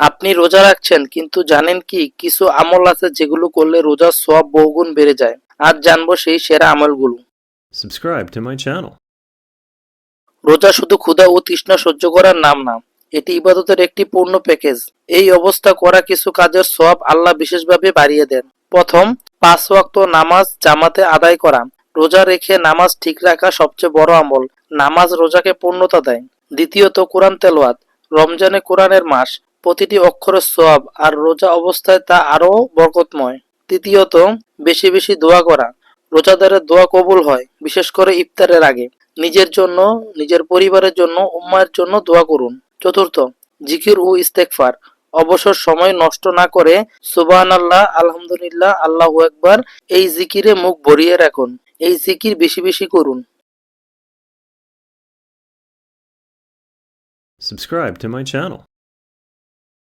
আপনি রোজা রাখছেন কিন্তু জানেন কি কিছু আমল আছে যেগুলো করলে রোজার সব বহুগুণ বেড়ে যায়। আজ জানব সেই সেরা আমলগুলো. রোজা শুধু ক্ষুধা ও তৃষ্ণা সহ্য করার নাম না এটি ইবাদতের একটি পূর্ণ প্যাকেজ। এই অবস্থা করা কিছু কাজের সব আল্লাহ বিশেষভাবে বাড়িয়ে দেন। প্রথম পাঁচ ওয়াক্ত নামাজ জামাতে আদায় করা। রোজা রেখে নামাজ ঠিক রাখা সবচেয়ে বড় আমল। নামাজ রোজাকে পূর্ণতা দেয়। দ্বিতীয়ত কোরআন তেলোয়াত রমজানে কোরআনের মাস। প্রতিটি অক্ষরের সোয়াব আর রোজা অবস্থায় তা আরও বরকতময়। তৃতীয়ত, বেশি বেশি দোয়া করা। রোজাদারের দোয়া কবুল হয়, বিশেষ করে ইফতারের আগে। নিজের জন্য, নিজের পরিবারের জন্য উম্মায়ের জন্য দোয়া করুন। চতুর্থ, জিকির ও ইস্তেকফার অবসর সময় নষ্ট না করে সুবাহান আল্লাহ আলহামদুলিল্লাহ, আল্লাহ একবার এই জিকিরে মুখ ভরিয়ে রাখুন। এই জিকির বেশি বেশি করুন। Subscribe to my channel.